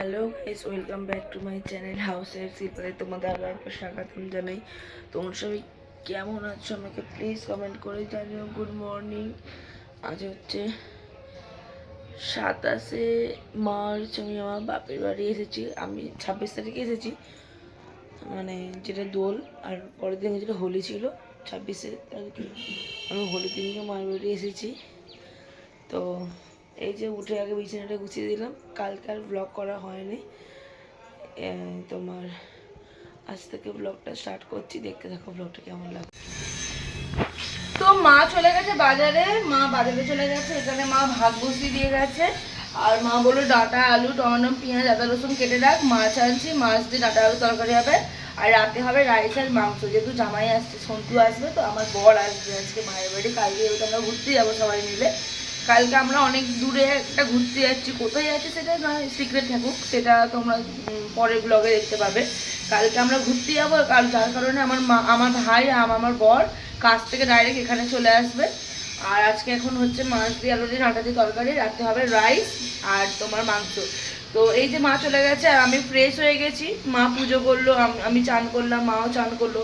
Hello guys welcome back to my channel হাউসের সিপারে তোমাদের আবার একবার স্বাগতম জানাই। তোমরা সবাই কেমন আছো আমাকে প্লিজ কমেন্ট করে জানিও। গুড মর্নিং আজ হচ্ছে সাতাশে মার্চ, আমি আমার বাপের বাড়ি এসেছি। আমি ছাব্বিশ তারিখে এসেছি। মানে যেটা দোল, আর পরের দিন যেটা হোলি ছিল, ছাব্বিশে তারিখে আমি হোলি দিনকে মায়ের বাড়ি এসেছি। তো এই যে উঠে আগে বিছানাটা গুছিয়ে দিলাম। কালকে আর ব্লগ করা হয়নি। তোমার আজ থেকে ব্লগটা স্টার্ট করছি। দেখতে থাকো ব্লগটা কেমন লাগে তো মা চলে গেছে বাজারে। মা বাজারে চলে গেছে। এখানে মা ভাত বসিয়ে দিয়ে গেছে। আর মা বলল, ডাটা, আলু, টমেটো, পেঁয়াজ, আদা, রসুন কেটে রাখ। মাছ আনছি, মাছ দিয়ে ডাটা, আলু তরকারি হবে। আর রাতে হবে রাইস আর মাংস। যেহেতু জামাই আসছে, সন্টু আসবে, তো আমার বর আসবে আজকে মায়ের বাড়ি। কালকে আমরা ঘুরতে যাব সবাই মিলে। কালকে আমরা অনেক দূরে একটা ঘুরতে যাচ্ছি। কোথায় যাচ্ছি সেটা নয় সিক্রেট থাকুক। সেটা তোমরা পরের ব্লগে দেখতে পাবে। কালকে আমরা ঘুরতে যাব, আর যার কারণে আমার মা, আমার ভাই আমার বর কাজ থেকে ডাইরেক্ট এখানে চলে আসবে। আর আজকে এখন হচ্ছে মাছ দিয়ে আলু দিয়ে ডাঁটা দিয়ে তরকারি, রাখতে হবে রাইস আর তোমার মাংস। তো এই যে মা চলে গেছে, আর আমি ফ্রেশ হয়ে গেছি। মা পুজো করল, আমি চান করলাম, মাও চান করল।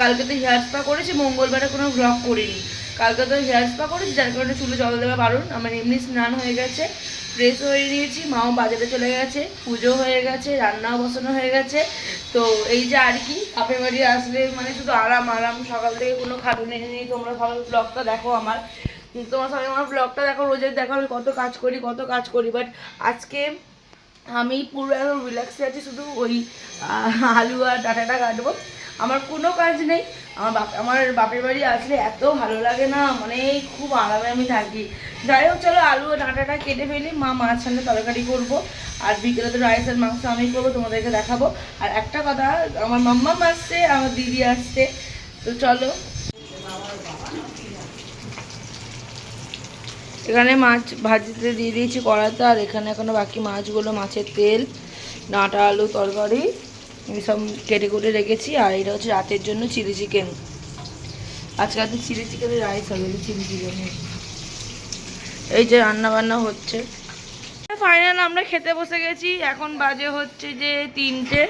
কালকে তো হেয়ার স্পা করেছি, মঙ্গলবারে কোনো ব্লগ করিনি। কালকে তো হেয়ার স্পা করেছি, যার কারণে চুলে জল দেওয়া বারণ আমার এমনি স্নান হয়ে গেছে ফ্রেশ হয়ে নিয়েছি মাও বাজারে চলে গেছে, পুজো হয়ে গেছে, রান্নাও বসানো হয়ে গেছে। তো এই যে আর কি, বাপের বাড়ি আসলে মানে শুধু আরাম আরাম, সকাল থেকে কোনো খাটুনি নেই নেই, তোমরা সবাই ব্লগটা দেখো আমার। তোমরা সবাই আমার ব্লগটা দেখো রোজের দেখো আমি কত কাজ করি, কত কাজ করি। বাট আজকে আমি পুরো একদম রিল্যাক্সে আছি, শুধু ওই আলু আর ডাটাটা কাটবো। আমার কোনো কাজ নেই আমার বাপ, আমার বাপের বাড়ি আসলে এত ভালো লাগে না মানে খুব আরামে আমি থাকি। যাই হোক, চলো আলু ডাঁটাটা কেটে ফেলি, মা মাছ সামনে তরকারি করব, আর বিকেলে তো রাইস আর মাংস আমি করব, তোমাদেরকে দেখাবো। আর একটা কথা, আমার মাম্মাম আসছে, আমার দিদি আসছে, তো চলো। এখানে মাছ ভাজিতে দিয়ে দিয়েছি কড়াতে আর এখানে এখনও বাকি মাছগুলো, মাছের তেল, ডাঁটা, আলু, তরকারি। সব কেটে কুটে রেখেছি আর এটা হচ্ছে রাতের জন্য চিলি চিকেন। আজকে রাতে চিলি চিকেনের রাইস হবে চিলি চিকেন এই যে রান্না বান্না হচ্ছে। ফাইনাল আমরা খেতে বসে গেছি এখন বাজে হচ্ছে যে তিনটে।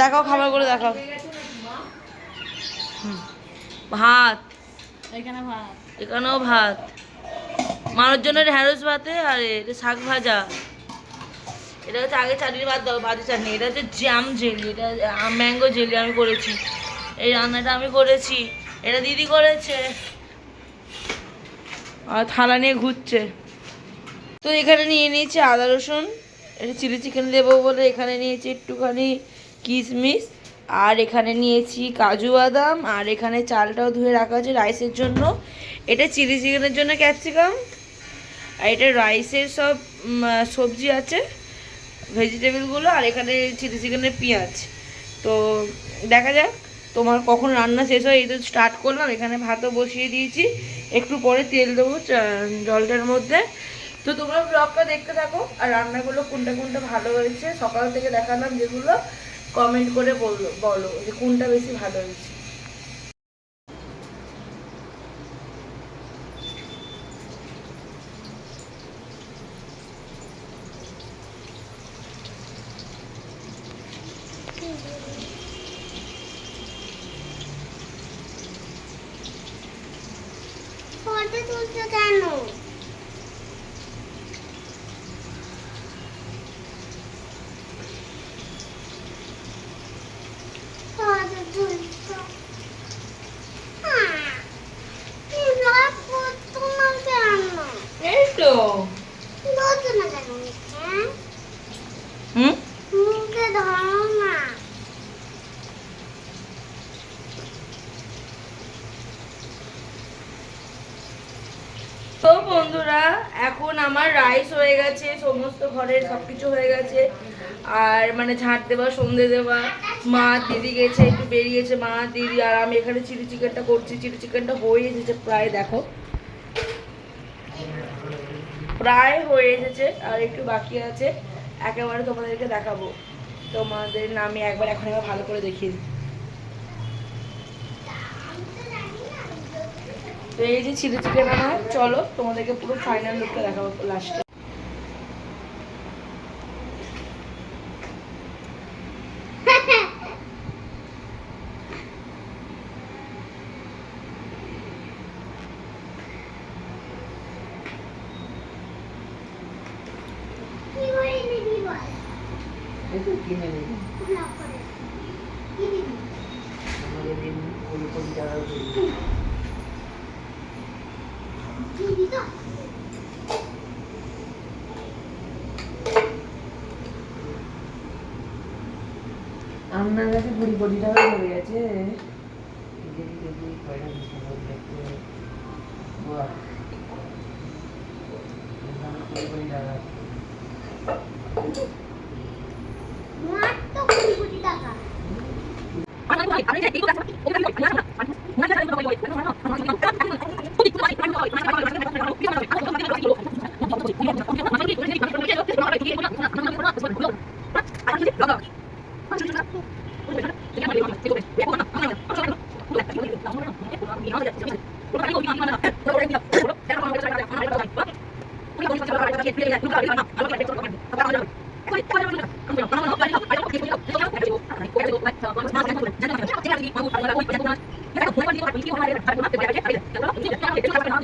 দেখাও খাবার করে দেখাও। ভাত। এখানে ভাত। এখানেও ভাত। মানুষজনের ঢ্যাঁড়স ভাতে আর এটা শাক ভাজা। এটা হচ্ছে আগে চাটনি বাদ দাও ভাজি চাটনি। এটা হচ্ছে জ্যাম জেলি এটা ম্যাঙ্গো জেলি আমি করেছি। এই রান্নাটা আমি করেছি। এটা দিদি করেছে। আর থালা নিয়ে ঘুরছে। তো এখানে নিয়ে নিয়েছি আদা, রসুন, এটা চিলি চিকেন দেবো বলে এখানে নিয়েছি একটুখানি কিশমিশ। আর এখানে নিয়েছি কাজু বাদাম। আর এখানে চালটাও ধুয়ে রাখা আছে রাইসের জন্য। এটা চিলি চিকেনের জন্য ক্যাপসিকাম আর এটা রাইসের সব সবজি আছে। ভেজিটেবলগুলো আর এখানে চিলি চিকেনের পেঁয়াজ। তো দেখা যাক তোমার কখন রান্না শেষ হয়, এই তো স্টার্ট করলাম। এখানে ভাতও বসিয়ে দিয়েছি। একটু পরে তেল দেবো জলটার মধ্যে। তো তোমরা ব্লগটা দেখতে থাকো আর রান্নাগুলো কোনটা কোনটা ভালো হয়েছে। সকাল থেকে দেখালাম যেগুলো কমেন্ট করে বলল, বলো যে কোনটা বেশি ভালো হয়েছে ফটো তুলছো কেন ফটো তুলছো হ্যাঁ এই ব্লগ করতো না কেন এই তো ধরছো না কেন হ্যাঁ হুম মুখে ধরো না তো বন্ধুরা, এখন আমার রাইস হয়ে গেছে, সমস্ত ঘরের সব কিছু হয়ে গেছে। আর মানে ঝাঁট দেওয়া, সন্ধে দেওয়া, মা, দিদি গেছে, একটু বেরিয়েছে, মা, দিদি আর আমি এখানে চিলি চিকেনটা করছি। চিলি চিকেনটা হয়ে এসেছে প্রায়, দেখো। প্রায় হয়ে এসেছে, আর একটু বাকি আছে। একেবারে তোমাদেরকে দেখাবো। তোমাদের নামে একবার এখন একবার ভালো করে দেখিয়ে দিই। এই যে চিলি চিকেন আনা চলো তোমাদেরকে পুরো ফাইনাল লুকটা দেখাবো লাস্টে Thank you. আপনার কাছে কুড়ি কোটি টাকা পড়ে গেছে। দেখি 私はどうしても私はどうしても私はどうしても私はどうしても私はどうしても私はどうしても私はどうしても私はどうしても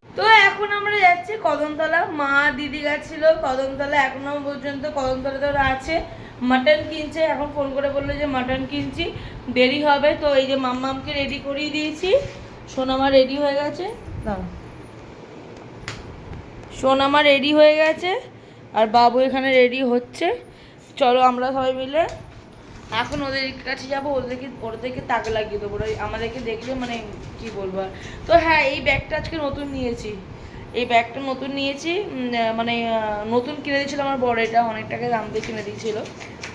তো এখন আমরা যাচ্ছি কদমতলা। মা দিদি গেছিল কদমতলা, এখনও পর্যন্ত কদমতলাতে ওরা আছে। মাটন কিনছে, এখন ফোন করে বলল যে মাটন কিনছি, দেরি হবে। তো এই যে মাম্মামকে রেডি করিয়ে দিয়েছি। সোনামা রেডি হয়ে গেছে। সোনামা রেডি হয়ে গেছে, আর বাবু এখানে রেডি হচ্ছে। চলো আমরা সবাই মিলে এখন ওদের কাছে যাব, ওদেরকে ওদেরকে তাক লাগিয়ে দেবো। আমাদেরকে দেখলে মানে কি বলব আর। তো হ্যাঁ এই ব্যাগটা আজকে নতুন নিয়েছি। এই ব্যাগটা নতুন নিয়েছি মানে নতুন কিনে দিয়েছিল আমার বড় এটা অনেক টাকা দাম দিয়ে কিনে দিয়েছিল।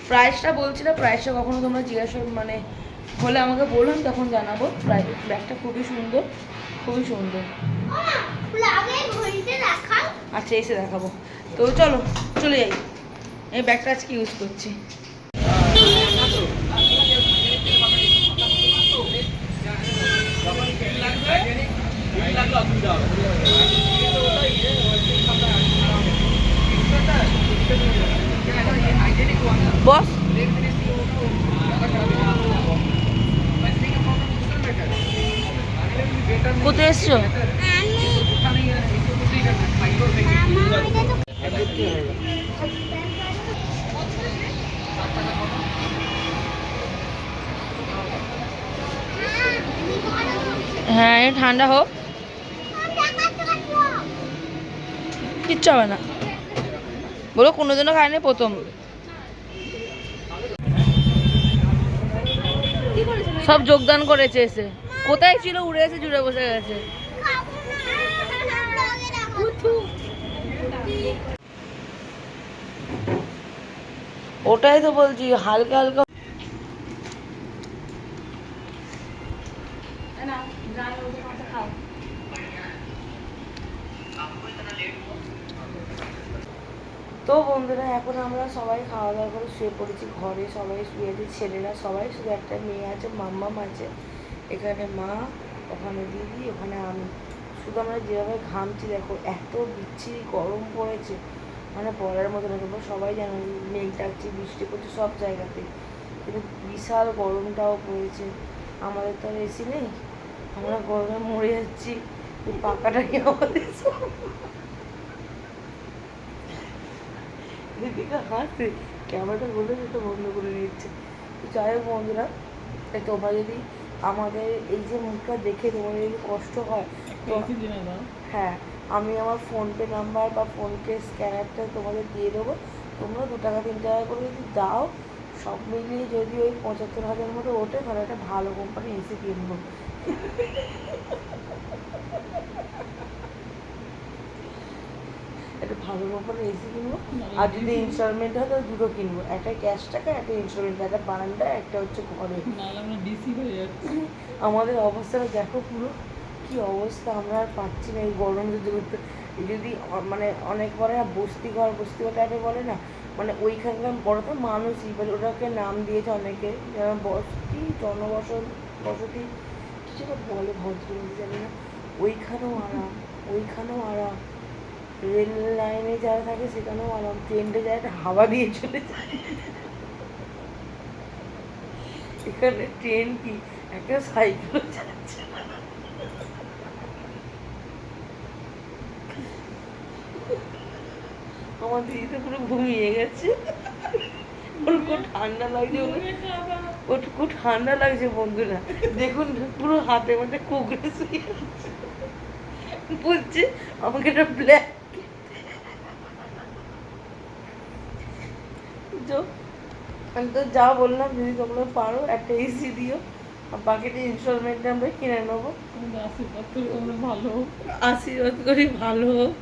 প্রাইসটা বলছিল, প্রাইসটা কখনো তোমরা জিজ্ঞাসা মানে হলে আমাকে বলুন, তখন জানাব। প্রাইস ব্যাগটা খুবই সুন্দর খুবই সুন্দর। আচ্ছা এসে দেখাবো। তো চলো, চলে যাই। এই ব্যাগটা আজকে ইউজ করছি। বস। কোথায় এসছো? হ্যাঁ ঠান্ডা হোক। কিচ্ছু হবে না। বলো, কোনোদিনও খাইনি প্রথম। সব যোগদান করেছে এসে। কোথায় ছিল? উড়ে এসে জুড়ে বসে গেছে। ওটাই তো বলছি, হালকা হালকা তো বন্ধুরা, এখন আমরা সবাই খাওয়া দাওয়া করে শুয়ে পড়েছি ঘরে। সবাই শুয়ে আছে, ছেলেরা সবাই, শুধু একটা মেয়ে আছে, মাম্মাম আছে। এখানে মা, ওখানে দিদি, ওখানে আমি। শুধু আমরা যেভাবে ঘামছি, দেখো, এত বিচ্ছিরি গরম পড়েছে। মানে পড়ার মতো না, তোমরা সবাই জানো, মেঘ ডাকছে, বৃষ্টি পড়ছে সব জায়গাতে। কিন্তু বিশাল গরমটাও পড়েছে। আমাদের তো আর এসি নেই। আমরা গরমে মরে যাচ্ছি। এই পাকাটাই আমাদের সব। দীপিকা হাসছে ক্যামেরাটা বলে সেটা বন্ধ করে নিচ্ছে তো যাই হোক বন্ধুরা তোমরা যদি আমাদের এই যে মুখটা দেখে তোমাদের যদি কষ্ট হয় তো হ্যাঁ আমি আমার ফোনপে নাম্বার বা ফোনপে স্ক্যানারটা তোমাদের দিয়ে দেবো। তোমরা দু টাকা তিন টাকা করে যদি দাও সব মিলিয়ে যদি ওই পঁচাত্তর হাজার মতো ওঠে তাহলে একটা ভালো কোম্পানি এসে কিনবো। একটা ভালো কোম্পানি এসি কিনবো আর যদি ইনস্টলমেন্ট হয় তাহলে দুটো কিনবো। একটা ক্যাশ টাকা একটা ইনস্টলমেন্ট একটা বারান্দা একটা হচ্ছে ঘরে। আমাদের অবস্থাটা দেখো পুরো কি অবস্থা আমরা আর পাচ্ছি না এই গরম যদি যদি মানে অনেক পরে বস্তি ঘর বস্তি ঘর টাইপের বলে না মানে ওইখানকার বড় তো মানুষই বলে ওটাকে নাম দিয়েছে অনেকে যেমন বসতি জনবসন বসতি কিছু বলে ভদ্র জানি না ওইখানেও আরাম ওইখানেও আরাম। রেল লাইনে যারা থাকে সেখানেও আরাম। ট্রেনটা যায় একটা হাওয়া দিয়ে চলে যায়। এখানে ট্রেন কি? একটা সাইকেল যাচ্ছে। আমার দিদি তো পুরো ঘুমিয়ে গেছে। ওর খুব ঠান্ডা লাগছে ওর খুব ঠান্ডা লাগছে বন্ধুরা। দেখুন পুরো হাতের মধ্যে কুকড়ে শুয়ে আছে। বলছে আমাকে একটা ব্ল্যাক আমি তো যা বললাম যদি তোমরা পারো একটা এসি দিও। আর বাকিটা ইনস্টলমেন্টে আমরা কিনে নেব। আশীর্বাদ করি ভালো হোক। আশীর্বাদ করি ভালো হোক।